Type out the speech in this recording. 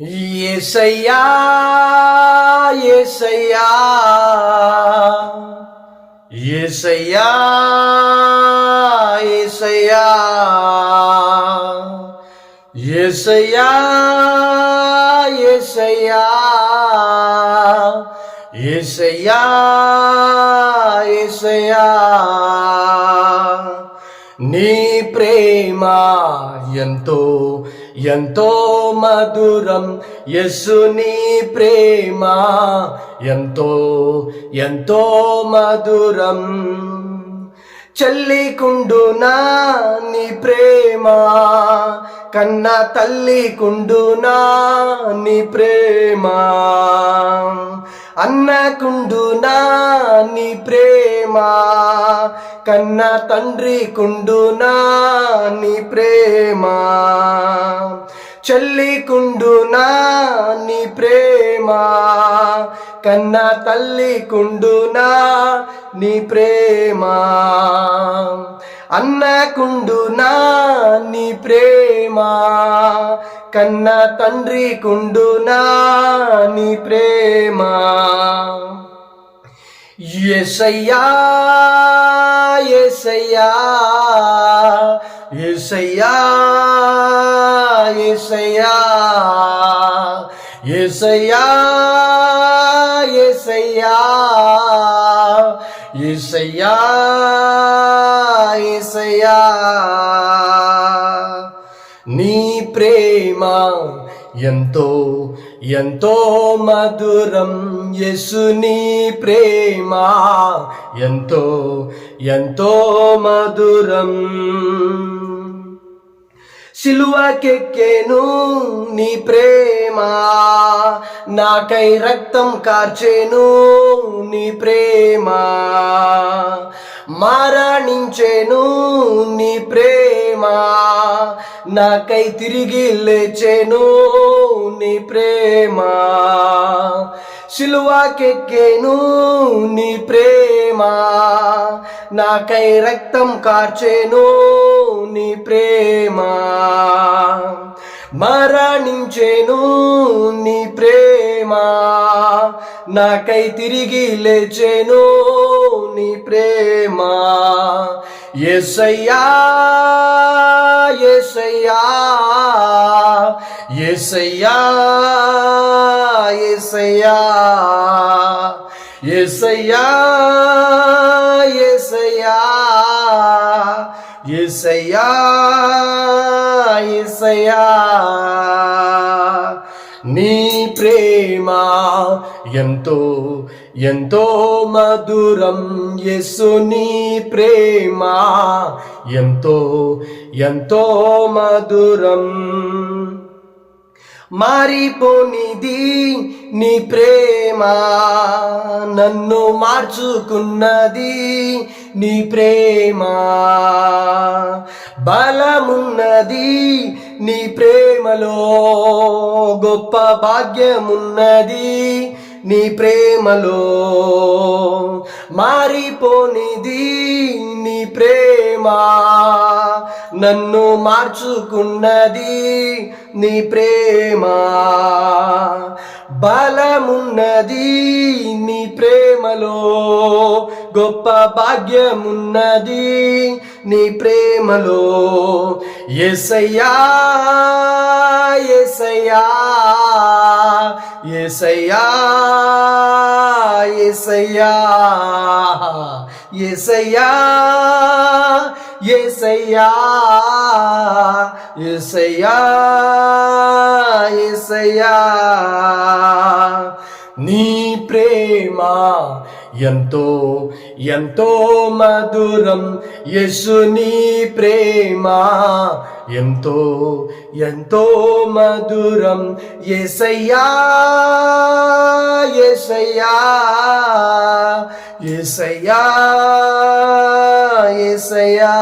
ఏసయ్యా ఏసయ్యా ఏసయ్యా ఏసయ్యా ఏసయ్యా ఏసయ్యా ఏసయ్యా ఏసయ్యా. నీ ప్రేమ ఎంతో ఎంతో మధురం యస్సుని ప్రేమ. ఎంతో ఎంతో మధురం చెల్లికుండునా నీ ప్రేమ. కన్న తల్లికుండునా నీ ప్రేమ. అన్నకుండునా నీ ప్రేమ. కన్న తండ్రి కుండునా నీ ప్రేమ. చెల్లి చెల్లికుండునా నీ ప్రేమ. కన్న తల్లి కుండునా నీ ప్రేమ. అన్న అన్నకుండునా నీ ప్రేమ. కన్న తండ్రి కుండునా నీ ప్రేమ. ఎసయ్యా ఏసయ్యా ఏసయ్యా ఏసయ్యా ఏసయ్యా ఏసయ్యా ఏసయ్యా ఏసయ్యా నీ ప్రేమ ఎంతో ఎంతో మధురం యసు ప్రేమ. ఎంతో ఎంతో మధురం సిలువకెక్కేను నీ ప్రేమ. నాకై రక్తం కార్చేను నీ ప్రేమ. మరణించేను నీ ప్రేమ. నాకై తిరిగి లేచేను నీ ప్రేమ. సిలువకెక్కేను నీ ప్రేమ. నాకై రక్తం కార్చేను నీ ప్రేమ. మరణించేను నీ ప్రేమ. నాకై తిరిగి లేచేను నీ ప్రేమ. ఎసయ్యా ఎసయ్యా ఎసయ్యా ఎసయ్యా ఎసయ్యా ఎసయ్యా ఎసయ్యా ఎసయ్యా నీ ప్రేమ ఎంతో ఎంతో మధురం. యస్సు నీ ప్రేమ ఎంతో ఎంతో మధురం. మారిపోనిది నీ ప్రేమ నన్ను మార్చుకున్నది నీ ప్రేమ. బలమున్నది నీ ప్రేమలో. గొప్ప భాగ్యమున్నది నీ ప్రేమలో. మారిపోనిది నీ ప్రేమ. నన్ను మార్చుకున్నది నీ ప్రేమ. బలమున్నది నీ ప్రేమలో. గొప్ప భాగ్యమున్నది నీ ప్రేమలో. ఎసయ్యా ఎసయ్యా ఎసయ్యా ఎసయ్యా ఏసయ్యా ఏసయ్యా ఏసయ్యా ఏసయ్యా. నీ ప్రేమ. ఎంతో ఎంతో మధురం యసు ప్రేమ. ఎంతో ఎంతో మధురం ఎసయ్యా ఎసయ్యా ఎసయ్యా ఎసయ్యా